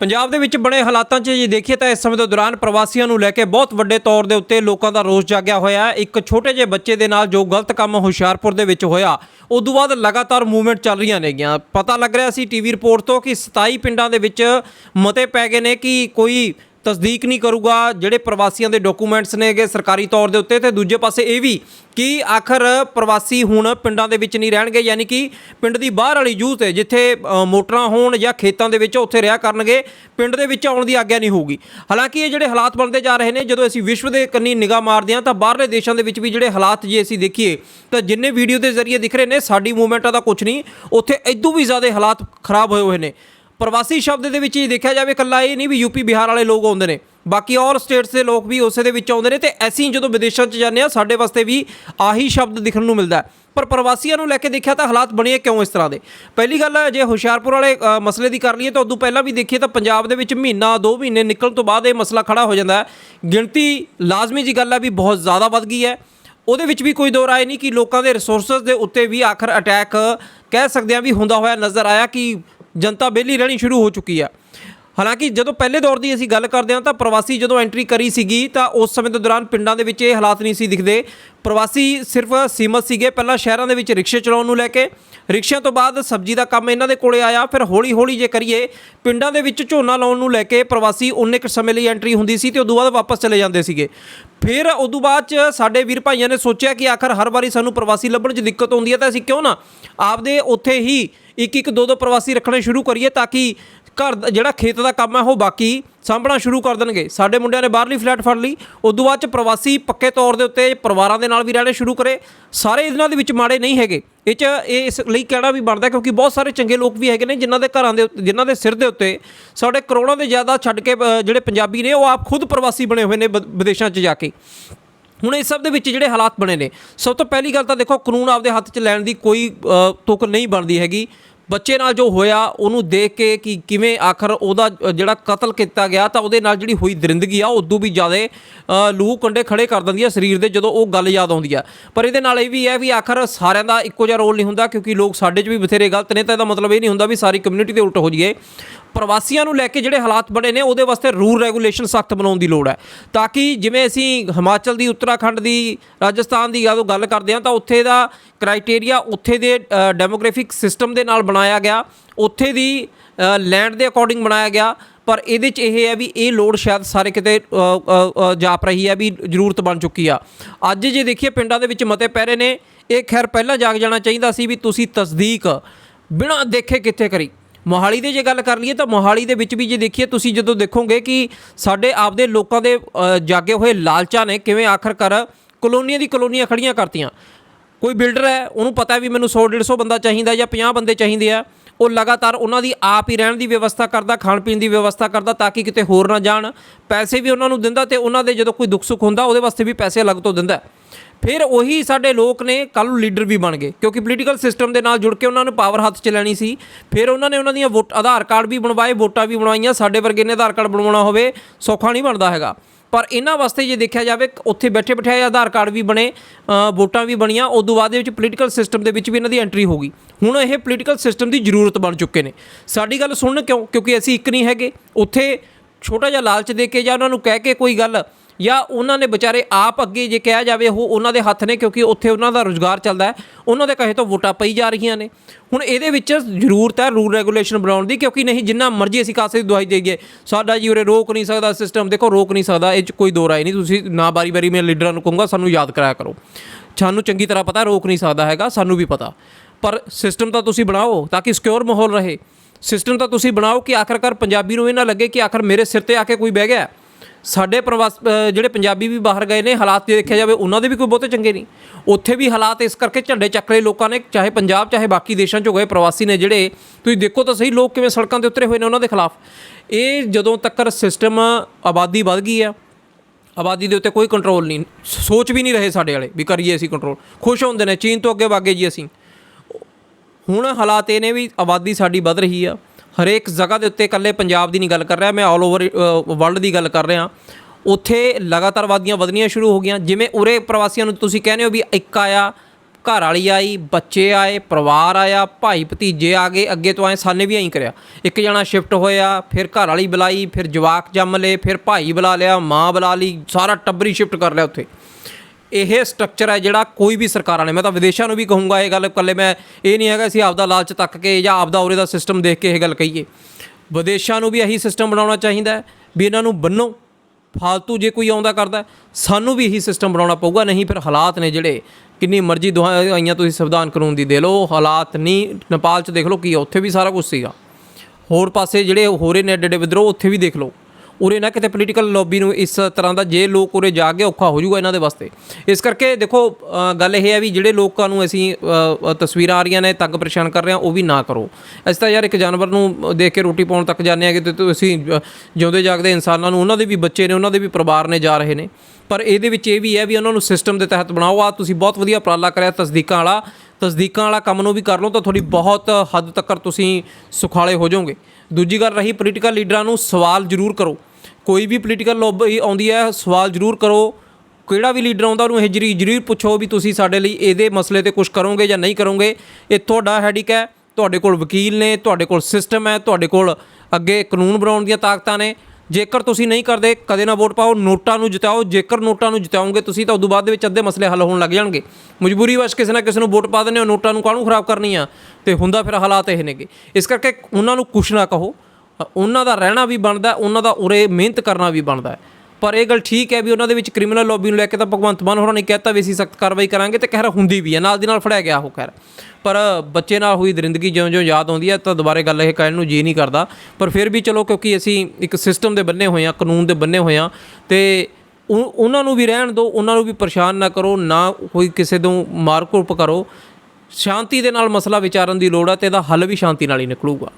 ਪੰਜਾਬ ਦੇ ਵਿੱਚ ਬਣੇ ਹਾਲਾਤਾਂ 'ਚ ਜੇ ਦੇਖੀਏ ਤਾਂ ਇਸ ਸਮੇਂ ਦੇ ਦੌਰਾਨ ਪ੍ਰਵਾਸੀਆਂ ਨੂੰ ਲੈ ਕੇ ਬਹੁਤ ਵੱਡੇ ਤੌਰ ਦੇ ਉੱਤੇ ਲੋਕਾਂ ਦਾ ਰੋਸ ਜਾਗਿਆ ਹੋਇਆ ਹੈ। ਇੱਕ ਛੋਟੇ ਜਿਹੇ ਬੱਚੇ ਦੇ ਨਾਲ ਜੋ ਗਲਤ ਕੰਮ ਹੁਸ਼ਿਆਰਪੁਰ ਦੇ ਵਿੱਚ ਹੋਇਆ, ਉਸ ਤੋਂ ਬਾਅਦ ਲਗਾਤਾਰ ਮੂਵਮੈਂਟ ਚੱਲ ਰਹੀਆਂ ਨੇਗੀਆਂ। ਪਤਾ ਲੱਗ ਰਿਹਾ ਸੀ ਟੀਵੀ ਰਿਪੋਰਟ ਤੋਂ ਕਿ 27 ਪਿੰਡਾਂ ਦੇ ਵਿੱਚ ਮਤੇ ਪੈ ਗਏ ਨੇ ਕਿ ਕੋਈ ਤਸਦੀਕ ਨਹੀਂ ਕਰੂਗਾ ਜਿਹੜੇ ਪ੍ਰਵਾਸੀਆਂ ਦੇ ਡਾਕੂਮੈਂਟਸ ਨੇਗੇ ਸਰਕਾਰੀ ਤੌਰ ਦੇ ਉੱਤੇ। ਤੇ ਦੂਜੇ ਪਾਸੇ ਇਹ ਵੀ ਕਿ ਆਖਰ ਪ੍ਰਵਾਸੀ ਹੁਣ ਪਿੰਡਾਂ ਦੇ ਵਿੱਚ ਨਹੀਂ ਰਹਿਣਗੇ, ਯਾਨੀ ਕਿ ਪਿੰਡ ਦੀ ਬਾਹਰ ਵਾਲੀ ਜੂਹ ਤੇ ਜਿੱਥੇ ਮੋਟਰਾਂ ਹੋਣ ਜਾਂ ਖੇਤਾਂ ਦੇ ਵਿੱਚ ਉੱਥੇ ਰਿਹਾ ਕਰਨਗੇ, ਪਿੰਡ ਦੇ ਵਿੱਚ ਆਉਣ ਦੀ ਆਗਿਆ ਨਹੀਂ ਹੋਊਗੀ। ਹਾਲਾਂਕਿ ਇਹ ਜਿਹੜੇ ਹਾਲਾਤ ਬਣਦੇ ਜਾ ਰਹੇ ਨੇ, ਜਦੋਂ ਅਸੀਂ ਵਿਸ਼ਵ ਦੇ ਕੰਨੀ ਨਿਗਾਹ ਮਾਰਦੇ ਹਾਂ, ਤਾਂ ਬਾਹਰਲੇ ਦੇਸ਼ਾਂ ਦੇ ਵਿੱਚ ਵੀ ਜਿਹੜੇ ਹਾਲਾਤ ਜੇ ਅਸੀਂ ਦੇਖੀਏ, ਤਾਂ ਜਿੰਨੇ ਵੀਡੀਓ ਦੇ ਜ਼ਰੀਏ ਦਿਖ ਰਹੇ ਨੇ, ਸਾਡੀ ਮੂਵਮੈਂਟਾਂ ਦਾ ਕੁਝ ਨਹੀਂ, ਉੱਥੇ ਇਦੋਂ ਵੀ ਜ਼ਿਆਦਾ ਹਾਲਾਤ ਖਰਾਬ ਹੋਏ ਹੋਏ ਨੇ। ਪ੍ਰਵਾਸੀ ਸ਼ਬਦ ਦੇ ਵਿੱਚ ਹੀ ਦੇਖਿਆ ਜਾਵੇ ਇਕੱਲਾ ਇਹ ਨਹੀਂ ਵੀ ਯੂਪੀ ਬਿਹਾਰ ਵਾਲੇ ਲੋਕ ਆਉਂਦੇ ਨੇ। ਬਾਕੀ ਔਰ ਸਟੇਟਸ ਦੇ ਲੋਕ ਵੀ ਉਸੇ ਦੇ ਵਿੱਚ ਆਉਂਦੇ ਨੇ ਤੇ ਅਸੀਂ ਜਦੋਂ ਵਿਦੇਸ਼ਾਂ 'ਚ ਜਾਂਦੇ ਆ ਸਾਡੇ ਵਾਸਤੇ ਵੀ ਆਹੀ ਸ਼ਬਦ ਦਿਖਣ ਨੂੰ ਮਿਲਦਾ ਪਰ ਪ੍ਰਵਾਸੀਆਂ ਨੂੰ ਲੈ ਕੇ ਦੇਖਿਆ ਤਾਂ ਹਾਲਾਤ ਬਣੇ ਕਿਉਂ ਇਸ ਤਰ੍ਹਾਂ ਦੇ? ਪਹਿਲੀ ਗੱਲ ਜੇ ਹੁਸ਼ਿਆਰਪੁਰ ਵਾਲੇ ਮਸਲੇ ਦੀ ਕਰ ਲਈਏ ਤਾਂ ਉਦੋਂ ਪਹਿਲਾਂ ਵੀ ਦੇਖੀਏ ਤਾਂ ਪੰਜਾਬ ਦੇ ਵਿੱਚ ਮਹੀਨਾ 2 ਮਹੀਨੇ ਨਿਕਲਣ ਤੋਂ ਬਾਅਦ ਇਹ ਮਸਲਾ ਖੜਾ ਹੋ ਜਾਂਦਾ ਗਿਣਤੀ ਲਾਜ਼ਮੀ ਜੀ ਗੱਲ ਹੈ ਵੀ ਬਹੁਤ ਜ਼ਿਆਦਾ ਵੱਧ ਗਈ ਹੈ। ਉਹਦੇ ਵਿੱਚ ਵੀ ਕੋਈ ਦੋ ਰਾਏ ਨਹੀਂ ਕਿ ਲੋਕਾਂ ਦੇ ਰਿਸੋਰਸਸ ਦੇ ਉੱਤੇ ਵੀ ਆਖਰ ਅਟੈਕ ਕਹਿ ਸਕਦੇ ਆ ਵੀ ਹੁੰਦਾ ਹੋਇਆ ਨਜ਼ਰ ਆਇਆ ਕਿ ਜਨਤਾ ਬੇਲੀ ਰਹਿਣੀ ਸ਼ੁਰੂ ਹੋ ਚੁੱਕੀ ਆ। ਹਾਲਾਂਕਿ ਜਦੋਂ ਪਹਿਲੇ ਦੌਰ ਦੀ ਅਸੀਂ ਗੱਲ ਕਰਦੇ ਹਾਂ ਤਾਂ ਪ੍ਰਵਾਸੀ ਜਦੋਂ ਐਂਟਰੀ ਕਰੀ ਸੀਗੀ ਤਾਂ ਉਸ ਸਮੇਂ ਦੇ ਦੌਰਾਨ ਪਿੰਡਾਂ ਦੇ ਵਿੱਚ ਇਹ ਹਾਲਾਤ ਨਹੀਂ ਸੀ ਦਿਖਦੇ। ਪ੍ਰਵਾਸੀ ਸਿਰਫ ਸੀਮਤ ਸੀਗੇ ਪਹਿਲਾਂ ਸ਼ਹਿਰਾਂ ਦੇ ਵਿੱਚ ਰਿਕਸ਼ੇ ਚਲਾਉਣ ਨੂੰ ਲੈ ਕੇ ਰਿਕਸ਼ਿਆਂ ਤੋਂ ਬਾਅਦ ਸਬਜ਼ੀ ਦਾ ਕੰਮ ਇਹਨਾਂ ਦੇ ਕੋਲੇ ਆਇਆ। ਫਿਰ ਹੌਲੀ ਹੌਲੀ ਜੇ ਕਰੀਏ, ਪਿੰਡਾਂ ਦੇ ਵਿੱਚ ਝੋਨਾ ਲਾਉਣ ਨੂੰ ਲੈ ਕੇ ਪ੍ਰਵਾਸੀ ਉਨੇ ਕੁ ਸਮੇਂ ਲਈ ਐਂਟਰੀ ਹੁੰਦੀ ਸੀ ਤੇ ਉਦੋਂ ਬਾਅਦ ਵਾਪਸ ਚਲੇ ਜਾਂਦੇ ਸੀਗੇ। ਫਿਰ ਉਦੋਂ ਬਾਅਦ ਚ ਸਾਡੇ ਵੀਰ ਭਾਈਆਂ ਨੇ ਸੋਚਿਆ ਕਿ ਆਖਰ ਹਰ ਵਾਰੀ ਸਾਨੂੰ ਪ੍ਰਵਾਸੀ ਲੱਭਣ 'ਚ ਦਿੱਕਤ ਆਉਂਦੀ ਹੈ ਤਾਂ ਅਸੀਂ ਕਿਉਂ ਨਾ ਆਪਦੇ ਉੱਥੇ ਹੀ ਇੱਕ ਇੱਕ ਦੋ ਦੋ ਪ੍ਰਵਾਸੀ ਰੱਖਣੇ ਸ਼ੁਰੂ ਕਰੀਏ ਤਾਂ ਕਿ ਘਰ ਦਾ ਜਿਹੜਾ ਖੇਤ ਦਾ ਕੰਮ ਹੈ ਉਹ ਬਾਕੀ ਸਾਂਭਣਾ ਸ਼ੁਰੂ ਕਰ ਦੇਣਗੇ। ਸਾਡੇ ਮੁੰਡਿਆਂ ਨੇ ਬਾਹਰਲੀ ਫਲੈਟ ਫੜ ਲਈ। ਉਦੋਂ ਬਾਅਦ ਚ ਪ੍ਰਵਾਸੀ ਪੱਕੇ ਤੌਰ ਦੇ ਉੱਤੇ ਪਰਿਵਾਰਾਂ ਦੇ ਨਾਲ ਵੀ ਰਹਿਣੇ ਸ਼ੁਰੂ ਕਰੇ। ਸਾਰੇ ਇਹਨਾਂ ਦੇ ਵਿੱਚ ਮਾੜੇ ਨਹੀਂ ਹੈਗੇ। ਇਹ ਚ ਇਹ ਇਸ ਲਈ ਕਹਿਣਾ ਵੀ ਬਣਦਾ ਕਿਉਂਕਿ ਬਹੁਤ ਸਾਰੇ ਚੰਗੇ ਲੋਕ ਵੀ ਹੈਗੇ ਨੇ ਜਿਨ੍ਹਾਂ ਦੇ ਘਰਾਂ ਦੇ ਉੱਤੇ ਜਿਨ੍ਹਾਂ ਦੇ ਸਿਰ ਦੇ ਉੱਤੇ ਸਾਡੇ ਕਰੋੜਾਂ ਦੇ ਜ਼ਿਆਦਾ ਛੱਡ ਕੇ ਜਿਹੜੇ ਪੰਜਾਬੀ ਨੇ ਉਹ ਆਪ ਖੁਦ ਪ੍ਰਵਾਸੀ ਬਣੇ ਹੋਏ ਨੇ ਵਿਦੇਸ਼ਾਂ 'ਚ ਜਾ ਕੇ। ਹੁਣ ਇਸ ਸਭ ਦੇ ਵਿੱਚ ਜਿਹੜੇ ਹਾਲਾਤ ਬਣੇ ਨੇ ਸਭ ਤੋਂ ਪਹਿਲੀ ਗੱਲ ਤਾਂ ਦੇਖੋ ਕਾਨੂੰਨ ਆਪਦੇ ਹੱਥ 'ਚ ਲੈਣ ਦੀ ਕੋਈ ਅ, ਨਹੀਂ ਬਣਦੀ ਹੈਗੀ। ਬੱਚੇ ਨਾਲ ਜੋ ਹੋਇਆ, ਉਹਨੂੰ ਦੇਖ ਕੇ ਕਿ ਕਿਵੇਂ ਆਖਰ ਉਹਦਾ ਜਿਹੜਾ ਕਤਲ ਕੀਤਾ ਗਿਆ ਤਾਂ ਉਹਦੇ ਨਾਲ ਜਿਹੜੀ ਹੋਈ ਦਰਿੰਦਗੀ ਆ ਉਦੋਂ ਵੀ ਜ਼ਿਆਦਾ ਲੂ ਕੰਡੇ ਖੜੇ ਕਰ ਦਿੰਦੀ ਆ ਸਰੀਰ ਦੇ ਜਦੋਂ ਉਹ ਗੱਲ ਯਾਦ ਆਉਂਦੀ ਆ। ਪਰ ਇਹਦੇ ਨਾਲ ਇਹ ਵੀ ਹੈ ਵੀ ਆਖਰ ਸਾਰਿਆਂ ਦਾ ਇੱਕੋ ਜਿਹਾ ਰੋਲ ਨਹੀਂ ਹੁੰਦਾ ਕਿਉਂਕਿ ਲੋਕ ਸਾਡੇ 'ਚ ਵੀ ਬਥੇਰੇ ਗਲਤ ਨੇ ਤਾਂ ਇਹਦਾ ਮਤਲਬ ਇਹ ਨਹੀਂ ਹੁੰਦਾ ਵੀ ਸਾਰੀ ਕਮਿਊਨਿਟੀ ਦੇ ਉਲਟ ਹੋ ਜਾਈਏ। ਪ੍ਰਵਾਸੀਆਂ ਨੂੰ ਲੈ ਕੇ ਜਿਹੜੇ ਹਾਲਾਤ ਬਣੇ ਨੇ, ਉਹਦੇ ਵਾਸਤੇ ਰੂਲ ਰੈਗੂਲੇਸ਼ਨ ਸਖਤ ਬਣਾਉਣ ਦੀ ਲੋੜ ਹੈ। ਤਾਂ ਕਿ ਜਿਵੇਂ ਅਸੀਂ ਹਿਮਾਚਲ ਦੀ, ਉੱਤਰਾਖੰਡ ਦੀ, ਰਾਜਸਥਾਨ ਦੀ ਜਦੋਂ ਗੱਲ ਕਰਦੇ ਹਾਂ, ਤਾਂ ਉੱਥੇ ਦਾ ਕ੍ਰਾਈਟੇਰੀਆ ਉੱਥੇ ਦੇ ਡੈਮੋਗ੍ਰਾਫਿਕ ਸਿਸਟਮ ਦੇ ਨਾਲ ਬਣਾਇਆ ਗਿਆ। ਉੱਥੇ ਦੀ ਲੈਂਡ ਦੇ ਅਕੋਰਡਿੰਗ ਬਣਾਇਆ ਗਿਆ। ਪਰ ਇਹਦੇ 'ਚ ਇਹ ਹੈ ਵੀ ਇਹ ਲੋੜ ਸ਼ਾਇਦ ਸਾਰੇ ਕਿਤੇ ਜਾਪ ਰਹੀ ਹੈ ਵੀ ਜ਼ਰੂਰਤ ਬਣ ਚੁੱਕੀ ਆ। ਅੱਜ ਜੇ ਦੇਖੀਏ ਪਿੰਡਾਂ ਦੇ ਵਿੱਚ ਮਤੇ ਪੈ ਰਹੇ ਨੇ, ਇਹ ਖੈਰ ਪਹਿਲਾਂ ਜਾਗ ਜਾਣਾ ਚਾਹੀਦਾ ਸੀ ਵੀ ਤੁਸੀਂ ਤਸਦੀਕ ਬਿਨਾਂ ਦੇਖੇ ਕਿੱਥੇ ਕਰੀ। ਮੋਹਾਲੀ ਦੀ ਜੇ ਗੱਲ ਕਰ ਲਈਏ ਤਾਂ ਮੋਹਾਲੀ ਦੇ ਵਿੱਚ ਵੀ ਜੇ ਦੇਖੀਏ, ਤੁਸੀਂ ਜਦੋਂ ਦੇਖੋਗੇ ਕਿ ਸਾਡੇ ਆਪਦੇ ਲੋਕਾਂ ਦੇ ਜਾਗੇ ਹੋਏ ਲਾਲਚਾਂ ਨੇ ਕਿਵੇਂ ਆਖਰਕਾਰ ਕਲੋਨੀਆਂ ਦੀ ਕਲੋਨੀਆਂ ਖੜੀਆਂ ਕਰਤੀਆਂ। ਕੋਈ ਬਿਲਡਰ ਹੈ, ਉਹਨੂੰ ਪਤਾ ਵੀ ਮੈਨੂੰ 100 150 ਬੰਦਾ ਚਾਹੀਦਾ ਜਾਂ 50 ਬੰਦੇ ਚਾਹੀਦੇ ਆ। ਉਹ ਲਗਾਤਾਰ ਉਹਨਾਂ ਦੀ ਆਪ ਹੀ ਰਹਿਣ ਦੀ ਵਿਵਸਥਾ ਕਰਦਾ, ਖਾਣ ਪੀਣ ਦੀ ਵਿਵਸਥਾ ਕਰਦਾ ਤਾਂ ਕਿ ਕਿਤੇ ਹੋਰ ਨਾ ਜਾਣ। ਪੈਸੇ ਵੀ ਉਹਨਾਂ ਨੂੰ ਦਿੰਦਾ ਤੇ ਉਹਨਾਂ ਦੇ ਜਦੋਂ ਕੋਈ ਦੁੱਖ ਸੁੱਖ ਹੁੰਦਾ, ਉਹਦੇ ਵਾਸਤੇ ਵੀ ਪੈਸੇ ਅਲੱਗ ਤੋਂ ਦਿੰਦਾ। ਫਿਰ ਉਹੀ ਸਾਡੇ ਲੋਕ ਨੇ ਕੱਲ ਨੂੰ ਲੀਡਰ ਵੀ ਬਣ ਗਏ, ਕਿਉਂਕਿ ਪੋਲੀਟੀਕਲ ਸਿਸਟਮ ਦੇ ਨਾਲ ਜੁੜ ਕੇ ਉਹਨਾਂ ਨੂੰ ਪਾਵਰ ਹੱਥ 'ਚ ਲੈਣੀ ਸੀ। ਫਿਰ ਉਹਨਾਂ ਨੇ ਉਹਨਾਂ ਦੀਆਂ ਵੋਟ ਆਧਾਰ ਕਾਰਡ ਵੀ ਬਣਵਾਏ, ਵੋਟਾਂ ਵੀ ਬਣਵਾਈਆਂ, ਸਾਡੇ ਵਰਗੇ ਨੇ ਆਧਾਰ ਕਾਰਡ ਬਣਵਾਉਣਾ ਹੋਵੇ, ਸੌਖਾ ਨਹੀਂ ਬਣਦਾ ਹੈਗਾ। ਪਰ ਇਹਨਾਂ ਵਾਸਤੇ ਜੇ ਦੇਖਿਆ ਜਾਵੇ, ਉੱਥੇ ਬੈਠੇ ਬਿਠਾਏ ਆਧਾਰ ਕਾਰਡ ਵੀ ਬਣੇ ਵੋਟਾਂ ਵੀ ਬਣੀਆਂ ਉਦੋਂ ਬਾਅਦ ਦੇ ਵਿੱਚ ਪੋਲੀਟੀਕਲ ਸਿਸਟਮ ਦੇ ਵਿੱਚ ਵੀ ਇਹਨਾਂ ਦੀ ਐਂਟਰੀ ਹੋ ਗਈ। ਹੁਣ ਇਹ ਪੋਲੀਟੀਕਲ ਸਿਸਟਮ ਦੀ ਜ਼ਰੂਰਤ ਬਣ ਚੁੱਕੇ ਨੇ। ਸਾਡੀ ਗੱਲ ਸੁਣਨ ਕਿਉਂ? ਕਿਉਂਕਿ ਅਸੀਂ ਇੱਕ ਨਹੀਂ ਹੈਗੇ। ਉੱਥੇ ਛੋਟਾ ਜਿਹਾ ਲਾਲਚ ਦੇ ਕੇ ਜਾਂ ਉਹਨਾਂ ਨੂੰ ਕਹਿ ਕੇ ਕੋਈ ਗੱਲ ਜਾਂ ਉਹਨਾਂ ਨੇ ਵਿਚਾਰੇ ਆਪ ਅੱਗੇ ਜੇ ਕਿਹਾ ਜਾਵੇ ਉਹ ਉਹਨਾਂ ਦੇ ਹੱਥ ਨੇ, ਕਿਉਂਕਿ ਉੱਥੇ ਉਹਨਾਂ ਦਾ ਰੋਜ਼ਗਾਰ ਚੱਲਦਾ ਹੈ। ਉਹਨਾਂ ਦੇ ਕਹੇ ਤੋਂ ਵੋਟਾਂ ਪਈ ਜਾ ਰਹੀਆਂ ਨੇ। ਹੁਣ ਇਹਦੇ ਵਿੱਚ ਜ਼ਰੂਰਤ ਹੈ ਰੂਲ ਰੈਗੂਲੇਸ਼ਨ ਬਣਾਉਣ ਦੀ, ਕਿਉਂਕਿ ਨਹੀਂ, ਜਿੰਨਾ ਮਰਜ਼ੀ ਅਸੀਂ ਕਾਸੇ ਦੀ ਦਵਾਈ ਦੇਈਏ, ਸਾਡਾ ਜੀ ਉਰੇ ਰੋਕ ਨਹੀਂ ਸਕਦਾ ਸਿਸਟਮ ਦੇਖੋ ਰੋਕ ਨਹੀਂ ਸਕਦਾ, ਇਹ 'ਚ ਕੋਈ ਦੋ ਰਾਏ ਨਹੀਂ। ਤੁਸੀਂ ਨਾ ਬਾਰੀ ਬਾਰੀ ਮੈਂ ਲੀਡਰਾਂ ਨੂੰ ਕਹੂੰਗਾ, ਸਾਨੂੰ ਯਾਦ ਕਰਾਇਆ ਕਰੋ। ਸਾਨੂੰ ਚੰਗੀ ਤਰ੍ਹਾਂ ਪਤਾ, ਰੋਕ ਨਹੀਂ ਸਕਦਾ ਹੈਗਾ, ਸਾਨੂੰ ਵੀ ਪਤਾ। ਪਰ ਸਿਸਟਮ ਤਾਂ ਤੁਸੀਂ ਬਣਾਓ, ਤਾਂ ਕਿ ਸਿਕਿਉਰ ਮਾਹੌਲ ਰਹੇ। ਸਿਸਟਮ ਤਾਂ ਤੁਸੀਂ ਬਣਾਓ ਕਿ ਆਖਰਕਾਰ ਪੰਜਾਬੀ ਨੂੰ ਇਹ ਨਾ ਲੱਗੇ ਕਿ ਆਖਰ ਮੇਰੇ ਸਿਰ ਤੇ ਆ ਕੇ ਕੋਈ ਬਹਿ ਗਿਆ। ਸਾਡੇ ਪ੍ਰਵਾਸ ਅ, ਜਿਹੜੇ ਪੰਜਾਬੀ ਵੀ ਬਾਹਰ ਗਏ ਨੇ ਹਾਲਾਤ ਜੇ ਦੇਖਿਆ ਜਾਵੇ ਉਹਨਾਂ ਦੇ ਵੀ ਕੋਈ ਬਹੁਤੇ ਚੰਗੇ ਨਹੀਂ। ਉੱਥੇ ਵੀ ਹਾਲਾਤ ਇਸ ਕਰਕੇ ਝੰਡੇ ਚੱਕ ਰਹੇ ਲੋਕਾਂ ਨੇ ਚਾਹੇ ਪੰਜਾਬ ਚਾਹੇ ਬਾਕੀ ਦੇਸ਼ਾਂ 'ਚੋਂ ਗਏ ਪ੍ਰਵਾਸੀ ਨੇ ਜਿਹੜੇ ਤੁਸੀਂ ਦੇਖੋ ਤਾਂ ਸਹੀ ਲੋਕ ਕਿਵੇਂ ਸੜਕਾਂ ਤੇ ਉਤਰੇ ਹੋਏ ਨੇ ਉਹਨਾਂ ਦੇ ਖਿਲਾਫ। ਇਹ ਜਦੋਂ ਤੱਕ ਸਿਸਟਮ ਆਬਾਦੀ ਵੱਧ ਗਈ ਆ ਆਬਾਦੀ ਦੇ ਉੱਤੇ ਕੋਈ ਕੰਟਰੋਲ ਨਹੀਂ ਸੋਚ ਵੀ ਨਹੀਂ ਰਹੇ ਸਾਡੇ ਵਾਲੇ ਵੀ ਕਰੀਏ ਅਸੀਂ ਕੰਟਰੋਲ ਖੁਸ਼ ਹੁੰਦੇ ਨੇ ਚੀਨ ਤੋਂ ਅੱਗੇ ਵਾਗੇ ਜੀ ਅਸੀਂ। ਹੁਣ ਹਾਲਾਤ ਇਹ ਨੇ ਵੀ ਆਬਾਦੀ ਸਾਡੀ ਵੱਧ ਰਹੀ ਆ। ਹਰੇਕ ਜਗ੍ਹਾ ਦੇ ਉੱਤੇ ਇਕੱਲੇ ਪੰਜਾਬ ਦੀ ਨਹੀਂ ਗੱਲ ਕਰ ਰਿਹਾ, ਮੈਂ ਆਲ ਓਵਰ ਵਰਲਡ ਦੀ ਗੱਲ ਕਰ ਰਿਹਾ। ਉੱਥੇ ਲਗਾਤਾਰ ਵਾਦੀਆਂ ਵਧਣੀਆਂ ਸ਼ੁਰੂ ਹੋ ਗਈਆਂ, ਜਿਵੇਂ ਉਰੇ ਪ੍ਰਵਾਸੀਆਂ ਨੂੰ ਤੁਸੀਂ ਕਹਿੰਦੇ ਹੋ ਵੀ ਇੱਕ ਆਇਆ, ਘਰ ਵਾਲੀ ਆਈ, ਬੱਚੇ ਆਏ, ਪਰਿਵਾਰ ਆਇਆ, ਭਾਈ ਭਤੀਜੇ ਆ ਗਏ, ਅੱਗੇ ਤੋਂ ਆਏ, ਸਾਨੇ ਵੀ ਐਂ ਕਰਿਆ। ਇੱਕ ਜਣਾ ਸ਼ਿਫਟ ਹੋਇਆ, ਫਿਰ ਘਰ ਵਾਲੀ ਬੁਲਾਈ, ਫਿਰ ਜਵਾਕ ਜੰਮ ਲਏ, ਫਿਰ ਭਾਈ ਬੁਲਾ ਲਿਆ, ਮਾਂ ਬੁਲਾ ਲਈ, ਸਾਰਾ ਟੱਬਰੀ ਸ਼ਿਫਟ ਕਰ ਲਿਆ ਉੱਥੇ। ਇਹ ਸਟਰਕਚਰ ਹੈ ਜਿਹੜਾ ਕੋਈ ਵੀ ਸਰਕਾਰਾਂ ਨੇ ਮੈਂ ਤਾਂ ਵਿਦੇਸ਼ਾਂ ਨੂੰ ਵੀ ਕਹੂੰਗਾ ਇਹ ਗੱਲ ਇਕੱਲੇ ਮੈਂ ਇਹ ਨਹੀਂ ਹੈਗਾ ਅਸੀਂ ਆਪਦਾ ਲਾਲਚ ਤੱਕ ਕੇ ਜਾਂ ਆਪਦਾ ਉਰੇ ਦਾ ਸਿਸਟਮ ਦੇਖ ਕੇ ਇਹ ਗੱਲ ਕਹੀਏ। ਵਿਦੇਸ਼ਾਂ ਨੂੰ ਵੀ ਇਹੀ ਸਿਸਟਮ ਬਣਾਉਣਾ ਚਾਹੀਦਾ ਹੈ ਵੀ ਇਹਨਾਂ ਨੂੰ ਬੰਨੋ ਫਾਲਤੂ ਜੇ ਕੋਈ ਆਉਂਦਾ ਕਰਦਾ ਸਾਨੂੰ ਵੀ ਇਹੀ ਸਿਸਟਮ ਬਣਾਉਣਾ ਪਊਗਾ ਨਹੀਂ ਫਿਰ ਹਾਲਾਤ ਨੇ ਜਿਹੜੇ ਕਿੰਨੀ ਮਰਜ਼ੀ ਦੁਹਾਈਆਂ ਤੁਸੀਂ ਸੰਵਿਧਾਨ ਕਾਨੂੰਨ ਦੀ ਦੇ ਲਓ ਹਾਲਾਤ ਨਹੀਂ ਨੇਪਾਲ 'ਚ ਦੇਖ ਲਓ ਕੀ ਆ, ਉੱਥੇ ਵੀ ਸਾਰਾ ਕੁਝ ਸੀਗਾ। ਹੋਰ ਪਾਸੇ ਜਿਹੜੇ ਹੋ ਰਹੇ ਨੇ ਐਡੇ ਐਡੇ ਵਿਦਰੋਹ ਉੱਥੇ ਵੀ ਦੇਖ ਲਓ। ਉਰੇ ਨਾ ਕਿਤੇ ਪੋਲੀਟੀਕਲ ਲੌਬੀ ਨੂੰ ਇਸ ਤਰ੍ਹਾਂ ਦਾ ਜੇ ਲੋਕ ਉਰੇ ਜਾ ਕੇ ਔਖਾ ਹੋ ਜਾਊਗਾ ਇਹਨਾਂ ਦੇ ਵਾਸਤੇ। ਇਸ ਕਰਕੇ ਦੇਖੋ ਗੱਲ ਇਹ ਹੈ ਵੀ ਜਿਹੜੇ ਲੋਕਾਂ ਨੂੰ ਅਸੀਂ ਤਸਵੀਰਾਂ ਆ ਰਹੀਆਂ ਨੇ, ਤੰਗ ਪਰੇਸ਼ਾਨ ਕਰ ਰਹੇ ਹਾਂ, ਉਹ ਵੀ ਨਾ ਕਰੋ। ਅਸੀਂ ਤਾਂ ਯਾਰ ਇੱਕ ਜਾਨਵਰ ਨੂੰ ਦੇਖ ਕੇ ਰੋਟੀ ਪਾਉਣ ਤੱਕ ਜਾਂਦੇ ਆ ਕਿ ਤੁਸੀਂ ਜਿਉਂਦੇ ਜਾਗਦੇ ਇਨਸਾਨਾਂ ਨੂੰ, ਉਹਨਾਂ ਦੇ ਵੀ ਬੱਚੇ ਨੇ, ਉਹਨਾਂ ਦੇ ਵੀ ਪਰਿਵਾਰ ਨੇ ਜਾ ਰਹੇ ਨੇ। ਪਰ ਇਹਦੇ ਵਿੱਚ ਇਹ ਵੀ ਹੈ ਵੀ ਉਹਨਾਂ ਨੂੰ ਸਿਸਟਮ ਦੇ ਤਹਿਤ ਬਣਾਓ ਆ ਤੁਸੀਂ ਬਹੁਤ ਵਧੀਆ ਉਪਰਾਲਾ ਕਰਿਆ ਤਸਦੀਕਾਂ ਵਾਲਾ। ਤਸਦੀਕਾਂ ਵਾਲਾ ਕੰਮ ਨੂੰ ਵੀ ਕਰ ਲਓ ਤਾਂ ਤੁਹਾਡੀ ਬਹੁਤ ਹੱਦ ਤੱਕ ਤੁਸੀਂ ਸੁਖਾਲੇ ਹੋ ਜਾਓਗੇ। ਦੂਜੀ ਗੱਲ ਰਹੀ ਪੋਲੀਟੀਕਲ ਲੀਡਰਾਂ ਨੂੰ ਸਵਾਲ ਜ਼ਰੂਰ ਕਰੋ। ਕੋਈ ਵੀ ਪੋਲੀਟੀਕਲ ਲੌਬੀ ਆਉਂਦੀ ਹੈ, ਸਵਾਲ ਜ਼ਰੂਰ ਕਰੋ। ਕਿਹੜਾ ਵੀ ਲੀਡਰ ਆਉਂਦਾ, ਉਹਨੂੰ ਇਹ ਜਰੀ, ਜ਼ਰੂਰ ਪੁੱਛੋ ਵੀ ਤੁਸੀਂ ਸਾਡੇ ਲਈ ਇਹਦੇ ਮਸਲੇ ਤੇ ਕੁਝ ਕਰੋਗੇ ਜਾਂ ਨਹੀਂ ਕਰੋਗੇ। ਇਹ ਤੁਹਾਡਾ ਹੈਡਿਕ ਹੈ, ਤੁਹਾਡੇ ਕੋਲ ਵਕੀਲ ਨੇ, ਤੁਹਾਡੇ ਕੋਲ ਸਿਸਟਮ ਹੈ, ਤੁਹਾਡੇ ਕੋਲ ਅੱਗੇ ਕਾਨੂੰਨ ਬਣਾਉਣ ਦੀਆਂ ਤਾਕਤਾਂ ਨੇ। ਜੇਕਰ ਤੁਸੀਂ ਨਹੀਂ ਕਰਦੇ, ਕਦੇ ਨਾ ਵੋਟ ਪਾਓ, ਨੋਟਾਂ ਨੂੰ ਜਿਤਾਓ। ਜੇਕਰ ਨੋਟਾਂ ਨੂੰ ਜਿਤਾਓਗੇ, ਤੁਸੀਂ ਤਾਂ ਉਦੋਂ ਬਾਅਦ ਦੇ ਵਿੱਚ ਅੱਧੇ ਮਸਲੇ ਹੱਲ ਹੋਣ ਲੱਗ ਜਾਣਗੇ। ਮਜਬੂਰੀ ਵਸ਼ ਕਿਸੇ ਨਾ ਕਿਸੇ ਨੂੰ ਵੋਟ ਪਾ ਦਿੰਦੇ ਹੋ, ਨੋਟਾਂ ਨੂੰ ਕਾਹਨੂੰ ਖਰਾਬ ਕਰਨੀ ਆ ਤੇ ਹੁੰਦਾ ਫਿਰ ਹਾਲਾਤ ਇਹ ਨੇਗੇ। ਇਸ ਕਰਕੇ ਉਹਨਾਂ ਨੂੰ ਕੁਛ ਨਾ ਕਹੋ। ਉਹਨਾਂ ਦਾ ਰਹਿਣਾ ਵੀ ਬਣਦਾ, ਉਹਨਾਂ ਦਾ ਉਰੇ ਮਿਹਨਤ ਕਰਨਾ ਵੀ ਬਣਦਾ ਪਰ ਇਹ ਗੱਲ ਠੀਕ ਹੈ ਵੀ ਉਹਨਾਂ ਦੇ ਵਿੱਚ ਕ੍ਰਿਮੀਨਲ ਲੌਬੀ ਨੂੰ ਲੈ ਕੇ ਤਾਂ ਭਗਵੰਤ ਮਾਨ ਹੋਰਾਂ ਨੇ ਕਹਿਤਾ ਵੀ ਅਸੀਂ ਸਖਤ ਕਾਰਵਾਈ ਕਰਾਂਗੇ ਤੇ ਕਹਿਰ ਹੁੰਦੀ ਵੀ ਹੈ, ਨਾਲ ਦੀ ਨਾਲ ਫੜਿਆ ਗਿਆ ਉਹ ਖੈਰ। ਪਰ ਬੱਚੇ ਨਾਲ ਹੋਈ ਦਰਿੰਦਗੀ ਜਿਉਂ-ਜਿਉਂ ਯਾਦ ਆਉਂਦੀ ਹੈ ਤਾਂ ਦੁਬਾਰੇ ਗੱਲ ਇਹ ਕਹਿਣ ਨੂੰ ਜੀ ਨਹੀਂ ਕਰਦਾ। ਪਰ ਫਿਰ ਵੀ ਚਲੋ ਕਿਉਂਕਿ ਅਸੀਂ ਇੱਕ ਸਿਸਟਮ ਦੇ ਬੰਨੇ ਹੋਏ ਆ ਕਾਨੂੰਨ ਦੇ ਬੰਨੇ ਹੋਏ ਆ ਤੇ ਉਹ- ਉਹਨਾਂ ਨੂੰ ਵੀ ਰਹਿਣ ਦਿਓ, ਉਹਨਾਂ ਨੂੰ ਵੀ ਪਰੇਸ਼ਾਨ ਨਾ ਕਰੋ, ਨਾ ਕੋਈ ਕਿਸੇ ਤੋਂ ਮਾਰ ਕੁਰਪ ਕਰੋ। ਸ਼ਾਂਤੀ ਦੇ ਨਾਲ ਮਸਲਾ ਵਿਚਾਰਨ ਦੀ ਲੋੜ ਹੈ ਤੇ ਇਹਦਾ ਹੱਲ ਵੀ ਸ਼ਾਂਤੀ ਨਾਲ ਹੀ ਨਿਕਲੂਗਾ।